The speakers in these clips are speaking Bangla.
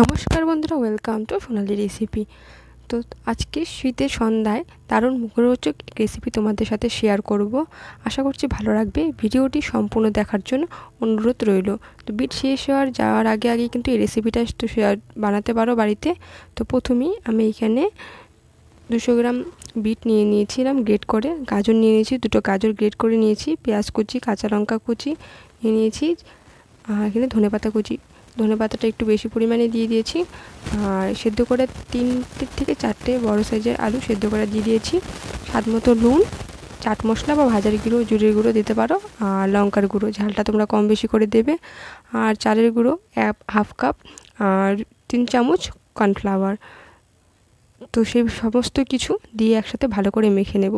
নমস্কার বন্ধুরা ওয়েলকাম টু সোনালি রেসিপি তো আজকে শীতের সন্ধ্যায় দারুণ মুখরোচক রেসিপি তোমাদের সাথে শেয়ার করব। আশা করছি ভালো লাগবে। ভিডিওটি সম্পূর্ণ দেখার জন্য অনুরোধ রইল। তো বিট শেষ হওয়ার যাওয়ার আগে আগে কিন্তু এই রেসিপিটা একটু শেয়ার বানাতে পারো বাড়িতে। তো প্রথমেই আমি এখানে দুশো গ্রাম বিট নিয়ে নিয়েছিলাম গ্রেট করে। গাজর নিয়ে নিয়েছি, দুটো গাজর গ্রেট করে নিয়েছি। পেঁয়াজ কুচি, কাঁচা লঙ্কা কুচি নিয়ে নিয়েছি। আর এখানে ধনে পাতা কুচি। ধনে পাতাটা একটু বেশি পরিমাণে দিয়ে দিয়েছি। আর সেদ্ধ করে তিনটে থেকে চারটে বড় সাইজের আলু সেদ্ধ করে দিয়ে দিয়েছি। স্বাদ মতো নুন, চাট মশলা বা ভাজার গুঁড়ো জুড়ের গুঁড়ো দিতে পারো। আর লঙ্কার গুঁড়ো, ঝালটা তোমরা কম বেশি করে দেবে। আর চালের গুঁড়ো, এক, হাফ কাপ। আর তিন চামচ কর্নফ্লাওয়ার। তো সেই সমস্ত কিছু দিয়ে একসাথে ভালো করে মেখে নেব।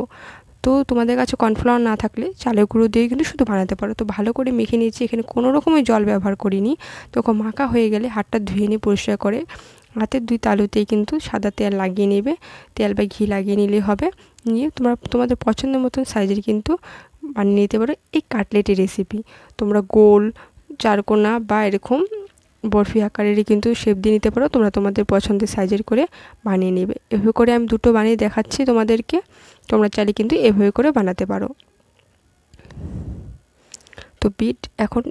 তো তোমাদের কাছে কর্নফ্লাওয়ার না থাকলে চালের গুঁড়ো দিয়ে কিন্তু শুধু বানাতে পারো। তো ভালো করে মেখে নিয়েছি, এখানে কোনো রকমের জল ব্যবহার করিনি। তো মাখা হয়ে গেলে হাতটা ধুয়ে নিয়ে পরিষ্কার করে হাতের দুই তালুতেই কিন্তু সাদা তেল লাগিয়ে নেবে। তেল বা ঘি লাগিয়ে নিলে হবে। নিয়ে তোমরা, তোমাদের পছন্দের মতন সাইজের কিন্তু বানিয়ে নিতে পারো এই কাটলেটের রেসিপি তোমরা গোল, চারকোনা বা এরকম বরফি আকারেরই কিন্তু শেপ দিয়ে নিতে পারো। তোমরা তোমাদের পছন্দের সাইজের করে বানিয়ে নেবে। এভাবে করে আমি দুটো বানিয়ে দেখাচ্ছি তোমাদেরকে। তোমরা চাইলে কিন্তু এভাবে করে বানাতে পারো। তো বিট এখন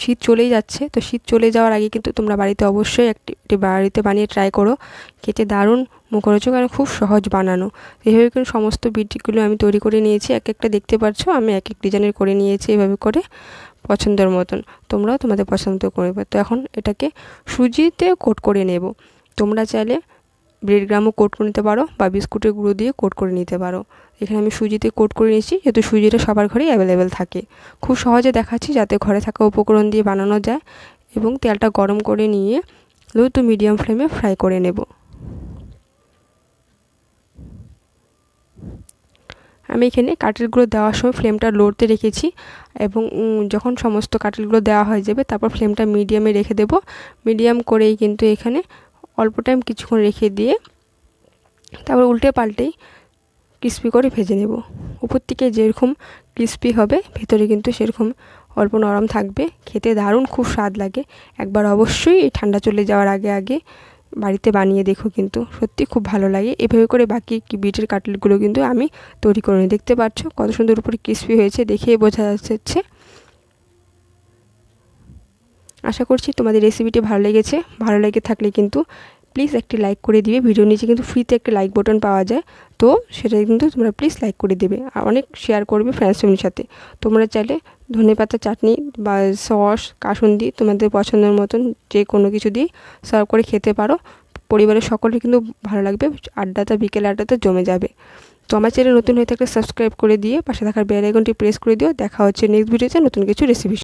শীত চলেই যাচ্ছে। তো শীত চলে যাওয়ার আগে কিন্তু তোমরা বাড়িতে অবশ্যই একটি বাড়িতে বানিয়ে ট্রাই করো। খেতে দারুণ মুখরোচক আর খুব সহজ বানানো। এভাবে করে সমস্ত বিটগুলো আমি তৈরি করে নিয়েছি। এক একটা দেখতে পাচ্ছ আমি এক এক ডিজাইনের করে নিয়েছি এভাবে করে। পছন্দের মতন। তোমরাও তোমাদের পছন্দ করবে। তো এখন এটাকে সুজিতে কোট করে নেব। তোমরা চাইলে ব্রেড গ্রামও কোট করে নিতে পারো বা বিস্কুটের গুঁড়ো দিয়ে কোট করে নিতে পারো। এখানে আমি সুজিতে কোট করে নিয়েছি, যেহেতু সুজিটা সবার ঘরেই অ্যাভেলেবেল থাকে। খুব সহজে দেখাচ্ছি যাতে ঘরে থাকা উপকরণ দিয়ে বানানো যায় এবং তেলটা গরম করে নিয়ে লো টু মিডিয়াম ফ্লেমে ফ্রাই করে নেব। আমি এখানে কাঠেলগুলো দেওয়ার সময় ফ্লেমটা লোতে রেখেছি এবং যখন সমস্ত কাঠেলগুলো দেওয়া হয়ে যাবে, তারপর ফ্লেমটা মিডিয়ামে রেখে দেব। মিডিয়াম করেই কিন্তু এখানে অল্প টাইম কিছুক্ষণ রেখে দিয়ে তারপর উল্টে পাল্টেই ক্রিস্পি করে ভেজে নেব। উপর থেকে যেরকম ক্রিস্পি হবে, ভেতরে কিন্তু সেরকম অল্প নরম থাকবে। খেতে দারুণ, খুব স্বাদ লাগে। একবার অবশ্যই এই ঠান্ডা চলে যাওয়ার আগে আগে বাড়িতে বানিয়ে দেখো কিন্তু। সত্যি খুব ভালো লাগে। এভাবে করে বাকি বিটের কাটলেটগুলো কিন্তু আমি তৈরি করে নিই। দেখতে পাচ্ছ কত সুন্দর উপরে ক্রিসপি হয়েছে দেখেই বোঝা যাচ্ছে। আশা করছি তোমাদের রেসিপিটি ভালো লেগেছে। ভালো লেগে থাকলে কিন্তু প্লিজ একটি লাইক করে দিবে। ভিডিও নিচে কিন্তু ফ্রিতে একটি লাইক বটন পাওয়া যায়। তো সেটা কিন্তু তোমরা প্লিজ লাইক করে দেবে। আর অনেক শেয়ার করবে ফ্রেন্ডস ফ্যামিলির সাথে। তোমরা চাইলে ধনে পাতা, চাটনি বা সস কাসুন্দি তোমাদের পছন্দের মতন যে কোনো কিছু দিয়ে সার্ভ করে খেতে পারো। পরিবারের সকলে কিন্তু ভালো লাগবে। আড্ডাটা, বিকেল আড্ডাতে জমে যাবে। তো আমার চ্যানেল নতুন হয়ে থাকলে সাবস্ক্রাইব করে দিয়ে পাশে থাকার বেল আইকনটি প্রেস করে দিও। দেখা হচ্ছে নেক্সট ভিডিওতে নতুন কিছু রেসিপি